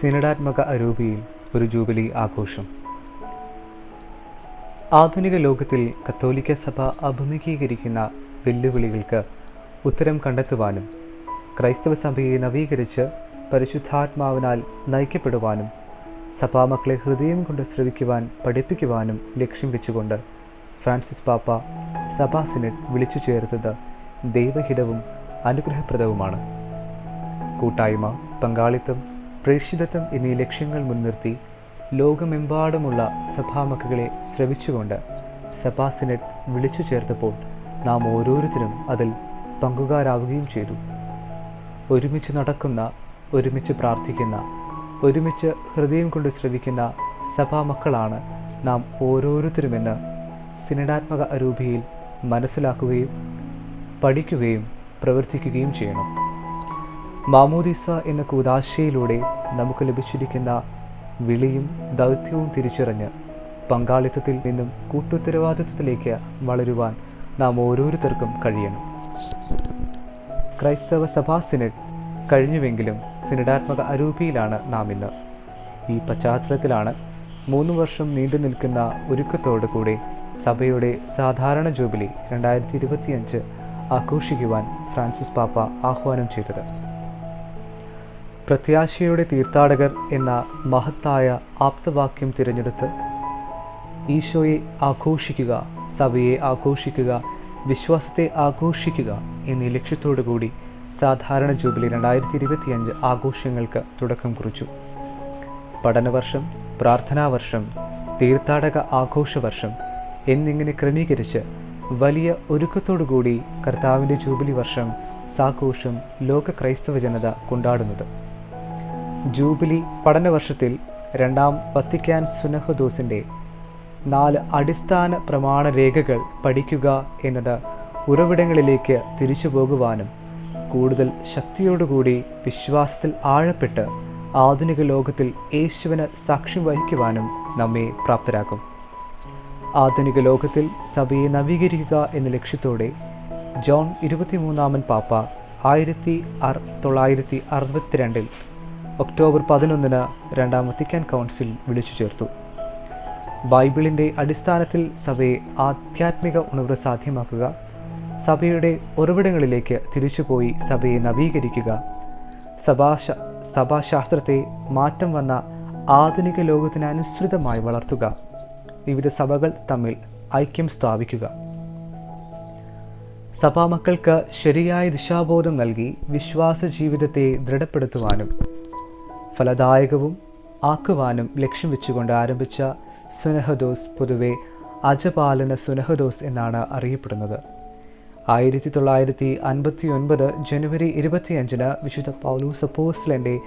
സിനഡാത്മക അരൂപിയിൽ ഒരു ജൂബിലി ആഘോഷം. ആധുനിക ലോകത്തിൽ കത്തോലിക്ക സഭ അഭിമുഖീകരിക്കുന്ന വെല്ലുവിളികൾക്ക് ഉത്തരം കണ്ടെത്തുവാനും ക്രൈസ്തവ സഭയെ നവീകരിച്ച് പരിശുദ്ധാത്മാവിനാൽ നയിക്കപ്പെടുവാനും സഭാമക്കളെ ഹൃദയം കൊണ്ട് ശ്രവിക്കുവാൻ പഠിപ്പിക്കുവാനും ലക്ഷ്യം വെച്ചുകൊണ്ട് ഫ്രാൻസിസ് പാപ്പ സഭാ സിനഡ് വിളിച്ചു ചേർത്തത് ദൈവഹിതവും അനുഗ്രഹപ്രദവുമാണ്. കൂട്ടായ്മ പങ്കാളിത്തം പ്രേക്ഷിതത്വം എന്നീ ലക്ഷ്യങ്ങൾ മുൻനിർത്തി ലോകമെമ്പാടുമുള്ള സഭാമക്കളെ ശ്രവിച്ചുകൊണ്ട് സഭാ സിനറ്റ് വിളിച്ചു ചേർത്തപ്പോൾ നാം ഓരോരുത്തരും അതിൽ പങ്കുകാരാവുകയും ചെയ്തു. ഒരുമിച്ച് നടക്കുന്ന ഒരുമിച്ച് പ്രാർത്ഥിക്കുന്ന ഒരുമിച്ച് ഹൃദയം കൊണ്ട് ശ്രവിക്കുന്ന സഭാമക്കളാണ് നാം ഓരോരുത്തരുമെന്ന് സിനഡാത്മക അരൂപിയിൽ മനസ്സിലാക്കുകയും പഠിക്കുകയും പ്രവർത്തിക്കുകയും ചെയ്യണം. മാമോദിസ എന്ന കൂതാശയിലൂടെ നമുക്ക് ലഭിച്ചിരിക്കുന്ന വിളിയും ദൗത്യവും തിരിച്ചറിഞ്ഞ് പങ്കാളിത്തത്തിൽ നിന്നും കൂട്ടുത്തരവാദിത്വത്തിലേക്ക് വളരുവാൻ നാം ഓരോരുത്തർക്കും കഴിയണം. ക്രൈസ്തവ സഭാ സിനഡ് കഴിഞ്ഞുവെങ്കിലും സിനഡാത്മക അരൂപിയിലാണ് നാം ഇന്ന്. ഈ പശ്ചാത്തലത്തിലാണ് മൂന്ന് വർഷം നീണ്ടു നിൽക്കുന്ന ഒരുക്കത്തോടു കൂടി സഭയുടെ സാധാരണ ജൂബിലി രണ്ടായിരത്തി ഇരുപത്തിയഞ്ച് ആഘോഷിക്കുവാൻ ഫ്രാൻസിസ് പാപ്പ ആഹ്വാനം ചെയ്തത്. പ്രത്യാശയുടെ തീർത്ഥാടകർ എന്ന മഹത്തായ ആപ്തവാക്യം തിരഞ്ഞെടുത്ത് ഈശോയെ ആഘോഷിക്കുക സഭയെ ആഘോഷിക്കുക വിശ്വാസത്തെ ആഘോഷിക്കുക എന്നീ ലക്ഷ്യത്തോടു കൂടി സാധാരണ ജൂബിലി രണ്ടായിരത്തി ഇരുപത്തിയഞ്ച് ആഘോഷങ്ങൾക്ക് തുടക്കം കുറിച്ചു. പഠനവർഷം പ്രാർത്ഥനാവർഷം തീർത്ഥാടക ആഘോഷവർഷം എന്നിങ്ങനെ ക്രമീകരിച്ച് വലിയ ഒരുക്കത്തോടുകൂടി കർത്താവിന്റെ ജൂബിലി വർഷം സാഘോഷം ലോക ക്രൈസ്തവ ജനത കൊണ്ടാടുന്നത്. ജൂബിലി പഠനവർഷത്തിൽ രണ്ടാം വത്തിക്കാൻ സുനഹദോസിന്റെ നാല് അടിസ്ഥാന പ്രമാണ രേഖകൾ പഠിക്കുക എന്നത് ഉറവിടങ്ങളിലേക്ക് തിരിച്ചു പോകുവാനും കൂടുതൽ ശക്തിയോടുകൂടി വിശ്വാസത്തിൽ ആഴപ്പെട്ട് ആധുനിക ലോകത്തിൽ യേശുവിന് സാക്ഷ്യം വഹിക്കുവാനും നമ്മെ പ്രാപ്തരാക്കും. ആധുനിക ലോകത്തിൽ സഭയെ നവീകരിക്കുക എന്ന ലക്ഷ്യത്തോടെ ജോൺ ഇരുപത്തിമൂന്നാമൻ പാപ്പ ആയിരത്തി അർ തൊള്ളായിരത്തി അറുപത്തിരണ്ടിൽ ഒക്ടോബർ പതിനൊന്നിന് രണ്ടാം വത്തിക്കാൻ കൗൺസിൽ വിളിച്ചു ചേർത്തു. ബൈബിളിന്റെ അടിസ്ഥാനത്തിൽ സഭയെ ആധ്യാത്മിക ഉണർവ് സാധ്യമാക്കുക സഭയുടെ ഉറവിടങ്ങളിലേക്ക് തിരിച്ചുപോയി സഭയെ നവീകരിക്കുക സഭാശ സഭാശാസ്ത്രത്തെ മാറ്റം വന്ന ആധുനിക ലോകത്തിനനുസൃതമായി വളർത്തുക വിവിധ സഭകൾ തമ്മിൽ ഐക്യം സ്ഥാപിക്കുക. സഭാമക്കൾക്ക് ശരിയായ ദിശാബോധം നൽകി വിശ്വാസ ജീവിതത്തെ ദൃഢപ്പെടുത്തുവാനും ഫലദായകവും ആക്കുവാനും ലക്ഷ്യം വെച്ചുകൊണ്ട് ആരംഭിച്ച സുനഹദോസ് പൊതുവെ അജപാലന സുനഹദോസ് എന്നാണ് അറിയപ്പെടുന്നത്. ആയിരത്തി തൊള്ളായിരത്തി അൻപത്തി ഒൻപത് ജനുവരി ഇരുപത്തിയഞ്ചിന് വിശുദ്ധ പൗലൂസ് അപ്പോസ്ലന്റെ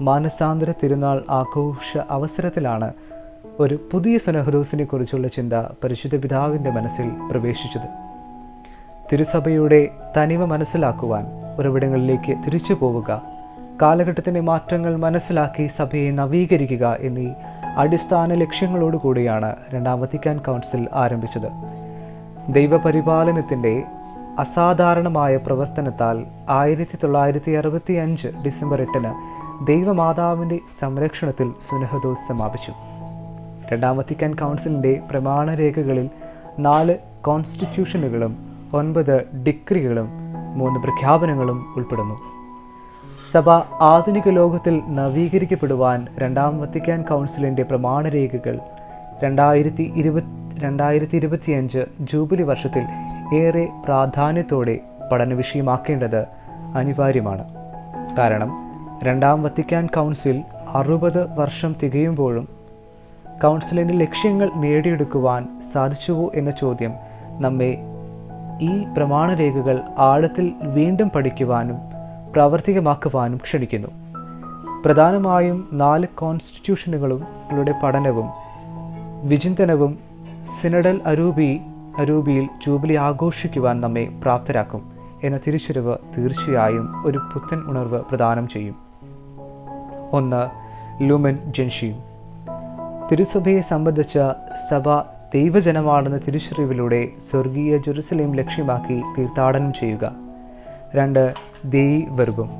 മാനസാന്തര തിരുനാൾ ആഘോഷ അവസരത്തിലാണ് ഒരു പുതിയ സുനഹദോസിനെ കുറിച്ചുള്ള ചിന്ത പരിശുദ്ധ പിതാവിന്റെ മനസ്സിൽ പ്രവേശിച്ചത്. തിരുസഭയുടെ തനിമ മനസ്സിലാക്കുവാൻ ഉറവിടങ്ങളിലേക്ക് തിരിച്ചു പോവുക കാലഘട്ടത്തിന്റെ മാറ്റങ്ങൾ മനസ്സിലാക്കി സഭയെ നവീകരിക്കുക എന്നീ അടിസ്ഥാന ലക്ഷ്യങ്ങളോടുകൂടിയാണ് രണ്ടാം വത്തിക്കാൻ കൗൺസിൽ ആരംഭിച്ചത്. ദൈവപരിപാലനത്തിന്റെ അസാധാരണമായ പ്രവർത്തനത്താൽ ആയിരത്തി തൊള്ളായിരത്തി അറുപത്തി അഞ്ച് ഡിസംബർ എട്ടിന് ദൈവമാതാവിന്റെ സംരക്ഷണത്തിൽ സുനഹദോസ് സമാപിച്ചു രണ്ടാം വത്തിക്കാൻ കൗൺസിലിന്റെ പ്രമാണരേഖകളിൽ നാല് കോൺസ്റ്റിറ്റ്യൂഷനുകളും ഒൻപത് ഡിഗ്രികളും മൂന്ന് പ്രഖ്യാപനങ്ങളും ഉൾപ്പെടുന്നു. സഭ ആധുനിക ലോകത്തിൽ നവീകരിക്കപ്പെടുവാൻ രണ്ടാം വത്തിക്കാൻ കൗൺസിലിന്റെ പ്രമാണരേഖകൾ രണ്ടായിരത്തി ഇരുപത്തി രണ്ടായിരത്തി ഇരുപത്തിയഞ്ച് ജൂബിലി വർഷത്തിൽ ഏറെ പ്രാധാന്യത്തോടെ പഠന വിഷയമാക്കേണ്ടത് അനിവാര്യമാണ്. കാരണം രണ്ടാം വത്തിക്കാൻ കൗൺസിൽ അറുപത് വർഷം തികയുമ്പോഴും കൗൺസിലിന്റെ ലക്ഷ്യങ്ങൾ നേടിയെടുക്കുവാൻ സാധിച്ചുവോ എന്ന ചോദ്യം നമ്മെ ഈ പ്രമാണരേഖകൾ ആഴത്തിൽ വീണ്ടും പഠിക്കുവാനും പ്രാവർത്തികമാക്കുവാനും ക്ഷണിക്കുന്നു. പ്രധാനമായും നാല് കോൺസ്റ്റിറ്റ്യൂഷനുകളുടെ പഠനവും വിചിന്തനവും സിനഡൽ അരൂപി അരൂപിയിൽ ജൂബിലി ആഘോഷിക്കുവാൻ നമ്മെ പ്രാപ്തരാക്കും എന്ന തിരിച്ചറിവ് തീർച്ചയായും ഒരു പുത്തൻ ഉണർവ് പ്രദാനം ചെയ്യും. ഒന്ന് ലുമൻ ജൻഷിയും തിരുസഭയെ സംബന്ധിച്ച സഭ ദൈവജനമാണെന്ന തിരിച്ചറിവിലൂടെ സ്വർഗീയ ജെറുസലേം ലക്ഷ്യമാക്കി തീർത്ഥാടനം ചെയ്യുക. രണ്ട് ദൈവർഗം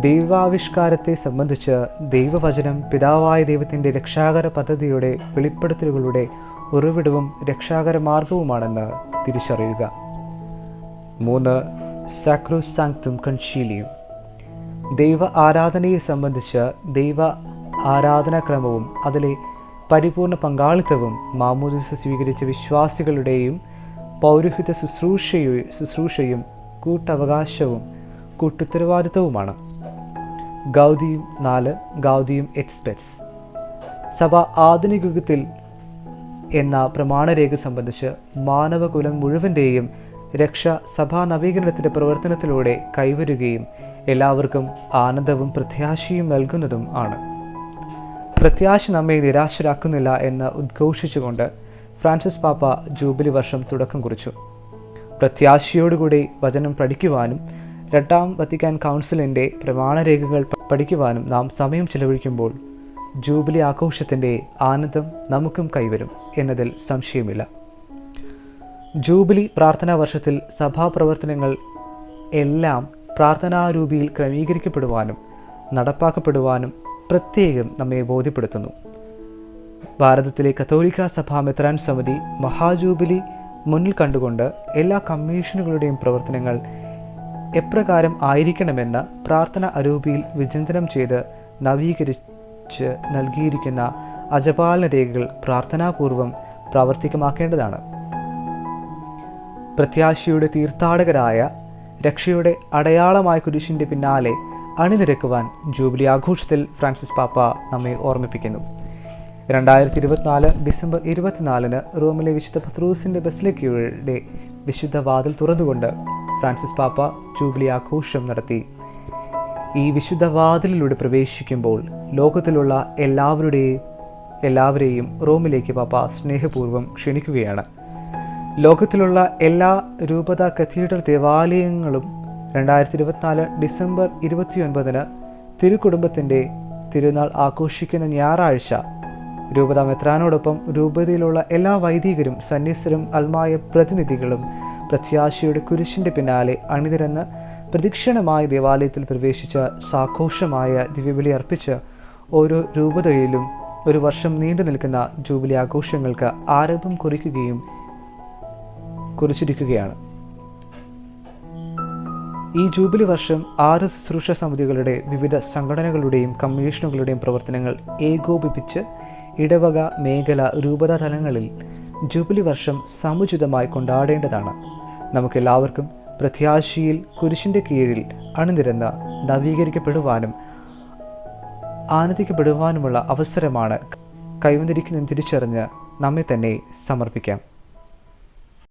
ദൈവാവിഷ്കാരത്തെ സംബന്ധിച്ച് ദൈവവചനം പിതാവായ ദൈവത്തിന്റെ രക്ഷാകര പദ്ധതിയുടെ വെളിപ്പെടുത്തലുകളുടെ ഉറവിടവും രക്ഷാകര മാർഗവുമാണെന്ന് തിരിച്ചറിയുക. മൂന്ന് സാക്രോസാങ്ക്തും കൺഷീലിയും. ദൈവ ആരാധനയെ സംബന്ധിച്ച് ദൈവ ആരാധനാക്രമവും അതിലെ പരിപൂർണ പങ്കാളിത്തവും മാമോദിസ സ്വീകരിച്ച വിശ്വാസികളുടെയും പൗരോഹിത ശുശ്രൂഷയു ശുശ്രൂഷയും കൂട്ടവകാശവും കൂട്ടുത്തരവാദിത്വവുമാണ്. ഗൗതിയും നാല് ഗൗതിയും എക്സ്പെറ്റ്സ് സഭ ആധുനിക യുഗത്തിൽ എന്ന പ്രമാണരേഖ സംബന്ധിച്ച് മാനവകുലം മുഴുവന്റെയും രക്ഷ സഭാ നവീകരണത്തിന്റെ പ്രവർത്തനത്തിലൂടെ കൈവരുകയും എല്ലാവർക്കും ആനന്ദവും പ്രത്യാശയും നൽകുന്നതും ആണ്. പ്രത്യാശ നമ്മെ നിരാശരാക്കുന്നില്ല എന്ന് ഉദ്ഘോഷിച്ചുകൊണ്ട് ഫ്രാൻസിസ് പാപ്പ ജൂബിലി വർഷം തുടക്കം കുറിച്ചു. പ്രത്യാശയോടുകൂടി വചനം പഠിക്കുവാനും രണ്ടാം വത്തിക്കാൻ കൗൺസിലിന്റെ പ്രമാണരേഖകൾ പഠിക്കുവാനും നാം സമയം ചെലവഴിക്കുമ്പോൾ ജൂബിലി ആഘോഷത്തിന്റെ ആനന്ദം നമുക്കും കൈവരും എന്നതിൽ സംശയമില്ല. ജൂബിലി പ്രാർത്ഥനാ വർഷത്തിൽ സഭാപ്രവർത്തനങ്ങൾ എല്ലാം പ്രാർത്ഥനാരൂപിയിൽ ക്രമീകരിക്കപ്പെടുവാനും നടപ്പാക്കപ്പെടുവാനും പ്രത്യേകം നമ്മെ ബോധ്യപ്പെടുത്തുന്നു. ഭാരതത്തിലെ കത്തോലിക്ക സഭാ മെത്രാൻ സമിതി മഹാജൂബിലി മുന്നിൽ കണ്ടുകൊണ്ട് എല്ലാ കമ്മീഷനുകളുടെയും പ്രവർത്തനങ്ങൾ എപ്രകാരം ആയിരിക്കണമെന്ന് പ്രാർത്ഥന അരൂപിയിൽ വിചിന്തനം ചെയ്ത് നവീകരിച്ച് നൽകിയിരിക്കുന്ന അജപാലന രേഖകൾ പ്രാർത്ഥനാപൂർവം പ്രാവർത്തികമാക്കേണ്ടതാണ്. പ്രത്യാശയുടെ തീർത്ഥാടകരായ രക്ഷയുടെ അടയാളമായ കുരിശിന്റെ പിന്നാലെ അണിനിരക്കുവാൻ ജൂബിലി ആഘോഷത്തിൽ ഫ്രാൻസിസ് പാപ്പ നമ്മെ ഓർമ്മിപ്പിക്കുന്നു. രണ്ടായിരത്തി ഇരുപത്തിനാല് ഡിസംബർ ഇരുപത്തിനാലിന് റോമിലെ വിശുദ്ധ പത്രൂസിന്റെ ബസ്ലിക്കയുടെ വിശുദ്ധ വാതിൽ തുറന്നുകൊണ്ട് ഫ്രാൻസിസ് പാപ്പ ജൂബിലി ആഘോഷം നടത്തി. ഈ വിശുദ്ധ വാതിലിലൂടെ പ്രവേശിക്കുമ്പോൾ ലോകത്തിലുള്ള എല്ലാവരുടെയും എല്ലാവരെയും റോമിലേക്ക് പാപ്പ സ്നേഹപൂർവം ക്ഷണിക്കുകയാണ്. ലോകത്തിലുള്ള എല്ലാ രൂപത കത്തീഡ്രൽ ദേവാലയങ്ങളും രണ്ടായിരത്തി ഇരുപത്തിനാല് ഡിസംബർ ഇരുപത്തിയൊൻപതിന് തിരുക്കുടുംബത്തിന്റെ തിരുനാൾ ആഘോഷിക്കുന്ന ഞായറാഴ്ച രൂപത മെത്രാനോടൊപ്പം രൂപതയിലുള്ള എല്ലാ വൈദികരും സന്യസ്തരും അൽമായ പ്രതിനിധികളും പ്രത്യാശയുടെ കുരിശിന്റെ പിന്നാലെ അണിതിരന്ന് പ്രദക്ഷിണമായ ദേവാലയത്തിൽ പ്രവേശിച്ച സാഘോഷമായ ദിവ്യബലി അർപ്പിച്ച് ഓരോ രൂപതയിലും ഒരു വർഷം നീണ്ടു നിൽക്കുന്ന ജൂബിലി ആഘോഷങ്ങൾക്ക് ആരംഭം കുറിക്കുകയും കുറിച്ചിരിക്കുകയാണ്. ഈ ജൂബിലി വർഷം ആറ് ശുശ്രൂഷ സമിതികളുടെ വിവിധ സംഘടനകളുടെയും കമ്മീഷനുകളുടെയും പ്രവർത്തനങ്ങൾ ഏകോപിപ്പിച്ച് ഇടവക മേഖല രൂപത തലങ്ങളിൽ ജൂബിലി വർഷം സമുചിതമായി കൊണ്ടാടേണ്ടതാണ്. നമുക്കെല്ലാവർക്കും പ്രത്യാശയിൽ കുരിശിന്റെ കീഴിൽ അണിനിരന്ന് നവീകരിക്കപ്പെടുവാനും ആനന്ദിക്കപ്പെടുവാനുമുള്ള അവസരമാണ് കൈവന്നിരിക്കുന്നതെന്ന് തിരിച്ചറിഞ്ഞ് നമ്മെ തന്നെ സമർപ്പിക്കാം.